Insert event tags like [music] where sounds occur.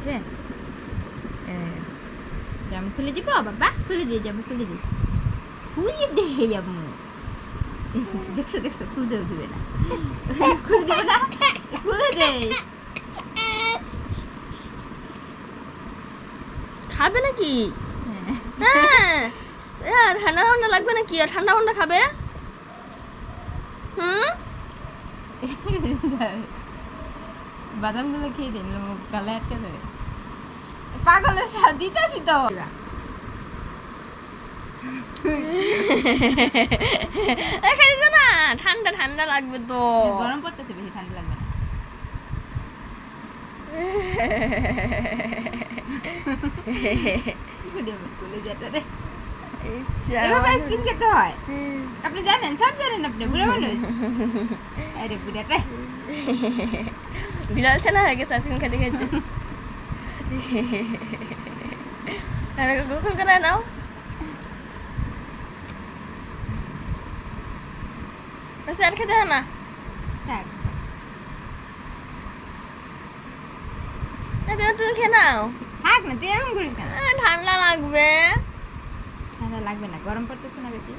হয়েছে জামু খুলে দিব বাবা খুলে দিয়ে যাব খুলে দিই খুলে দিয়ে যাব দেখছ দেখছ খুলতেও দিবে না। খুলে দিবে না? খুলে দে। খাবে নাকি? হ্যাঁ। ঠান্ডা ঠান্ডা লাগবে নাকি? আর ঠান্ডা ঠান্ডা খাবে? হুম? [laughs] বাদামগুলো খেয়ে দিন গালে আটকে যাবে। পাগলের সাথে দিতেছি তো। [laughs] খাই দিতে না ঠান্ডা ঠান্ডা লাগবে তো। গরম পড়তেছে বেশি ঠান্ডা লাগবে না। [laughs] হয়? আপনি জানেন সব জানেন আপনি বুড়ো মানুষ। আরে বুড়াটা। [laughs] বিড়াল ছানা হয়ে গেছে আইসক্রিম খেতে খেতে। আরে গোকুল করে নাও। আর খেতে হয় না? তুমি খেয়ে নাও। থাক না তুই এরকম করিস কেন? ঠান্ডা লাগবে। ঠান্ডা লাগবে না গরম পড়তেছে না বেশি।